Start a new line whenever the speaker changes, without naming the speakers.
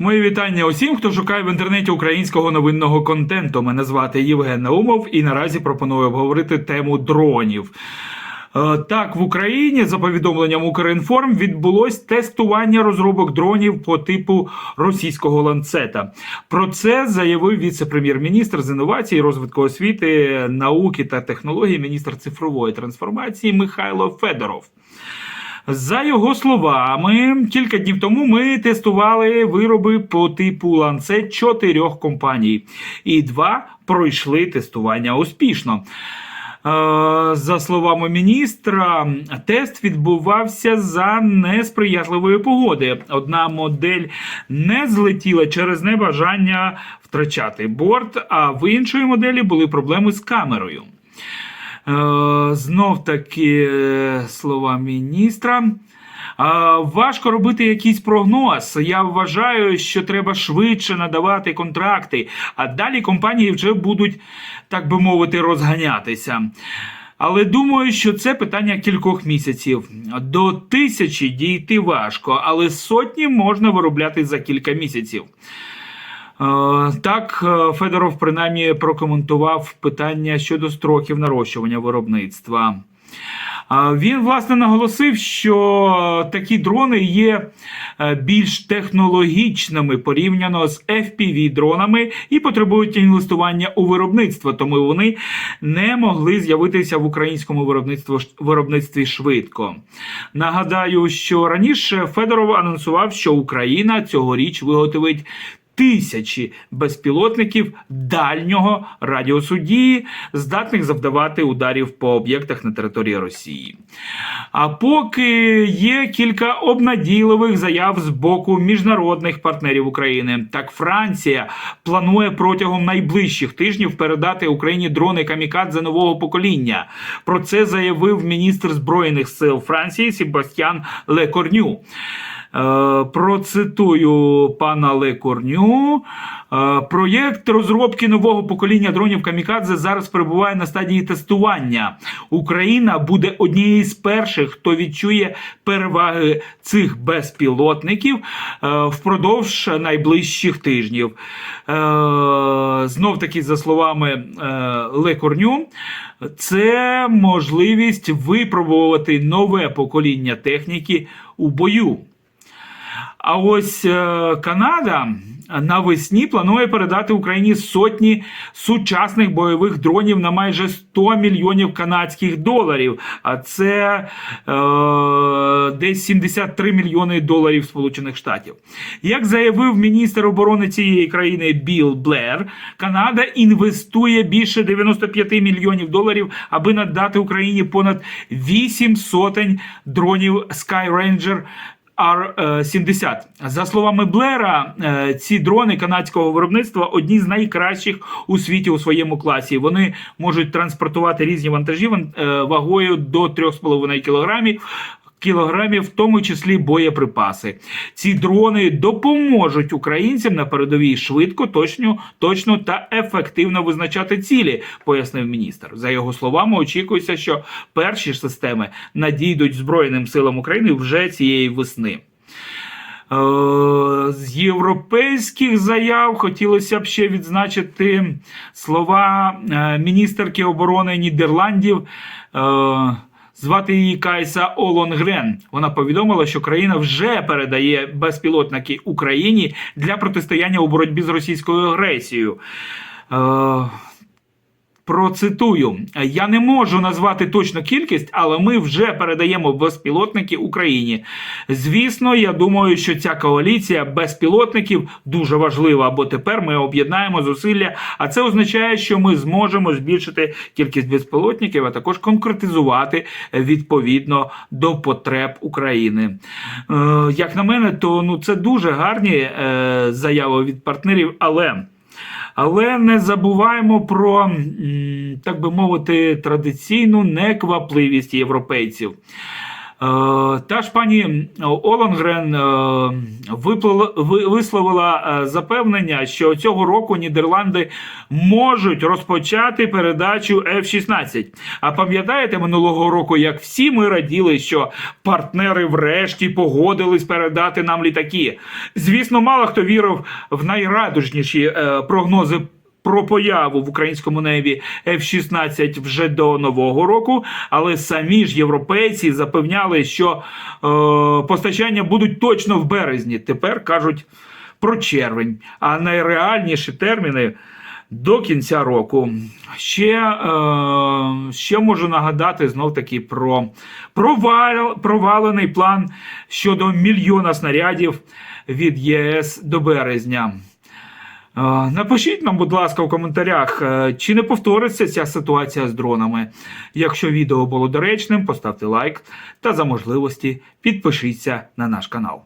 Мої вітання усім, хто шукає в інтернеті українського новинного контенту. Мене звати Євген Наумов, і наразі пропоную обговорити тему дронів. Е, Так, в Україні, за повідомленням Укрінформ, відбулось тестування розробок дронів по типу російського ланцета. Про це заявив віце-прем'єр-міністр з інновацій, розвитку освіти, науки та технологій, міністр цифрової трансформації Михайло Федоров. За його словами, кілька днів тому ми тестували вироби по типу ланцет чотирьох компаній, і два пройшли тестування успішно. Е, За словами міністра, тест відбувався за несприятливої погоди. Одна модель не злетіла через небажання втрачати борт, а в іншої моделі були проблеми з камерою. Е, Знов таки е, слова міністра. Е, Важко робити якийсь прогноз. Я вважаю, що треба швидше надавати контракти, а далі компанії вже будуть, так би мовити, розганятися. Але думаю, що це питання кількох місяців. До тисячі дійти важко, але сотні можна виробляти за кілька місяців. Е, Так, е, Федоров принаймні прокоментував питання щодо строків нарощування виробництва. Він власне наголосив, що такі дрони є е, більш технологічними порівняно з fpv дронами і потребують інвестування у виробництво, тому вони не могли з'явитися в українському виробництві, виробництві швидко. Нагадаю, що раніше Федоров анонсував, що Україна цьогоріч виготовить тисячі безпілотників дальнього радіусу дії, здатних завдавати ударів по об'єктах на території Росії. А поки є кілька обнадійливих заяв з боку міжнародних партнерів України. Так, Франція планує протягом найближчих тижнів передати Україні дрони камікадзе нового покоління. Про це заявив міністр збройних сил Франції Себастьян Лекорню. Е, Процитую пана Лекорню. Е, Проєкт розробки нового покоління дронів Камікадзе зараз перебуває на стадії тестування. Україна буде однією з перших, хто відчує переваги цих безпілотників е, впродовж найближчих тижнів. Знов таки, за словами Лекорню, це можливість випробувати нове покоління техніки у бою. А ось е, Канада навесні планує передати Україні сотні сучасних бойових дронів на майже 100 мільйонів канадських доларів. А це е, десь 73 мільйони доларів Сполучених Штатів. Як заявив міністр оборони цієї країни Білл Блер, Канада інвестує більше 95 мільйонів доларів, аби надати Україні понад 8 сотень дронів Skyranger Р-70. За словами Блера, е, ці дрони канадського виробництва одні з найкращих у світі у своєму класі. Вони можуть транспортувати різні вантажі ван- е, вагою до 3,5 кілограмів. Кілограмів, в тому числі боєприпаси. Ці дрони допоможуть українцям на передовій швидко, точно, точно та ефективно визначати цілі, пояснив міністр. За його словами, очікується, що перші ж системи надійдуть Збройним силам України вже цієї весни. Е, З європейських заяв хотілося б ще відзначити слова е, міністерки оборони Нідерландів. Е, Звати її Кайса Олонгрен. Вона повідомила, що країна вже передає безпілотники Україні для протистояння у боротьбі з російською агресією. Процитую, я не можу назвати точну кількість, але ми вже передаємо безпілотники Україні. Звісно, я думаю, що ця коаліція безпілотників дуже важлива, бо тепер ми об'єднаємо зусилля, а це означає, що ми зможемо збільшити кількість безпілотників, а також конкретизувати відповідно до потреб України. Е, як на мене, то ну це дуже гарні е, заяви від партнерів, але. Але не забуваємо про, так би мовити, традиційну неквапливість європейців. Та ж пані Олонгрен е, висловила е, запевнення, що цього року Нідерланди можуть розпочати передачу F-16. А пам'ятаєте минулого року, як всі ми раділи, що партнери врешті погодились передати нам літаки? Звісно, мало хто вірив в найрадужніші е, прогнози про появу в українському небі F-16 вже до нового року, але самі ж європейці запевняли, що е, постачання будуть точно в березні. Тепер кажуть про червень. А найреальніші терміни. До кінця року ще, е, ще можу нагадати знов таки про провал, провалений план щодо мільйона снарядів від ЄС до березня. Напишіть нам, будь ласка, у коментарях, е, чи не повториться ця ситуація з дронами. Якщо відео було доречним, поставте лайк та за можливості підпишіться на наш канал.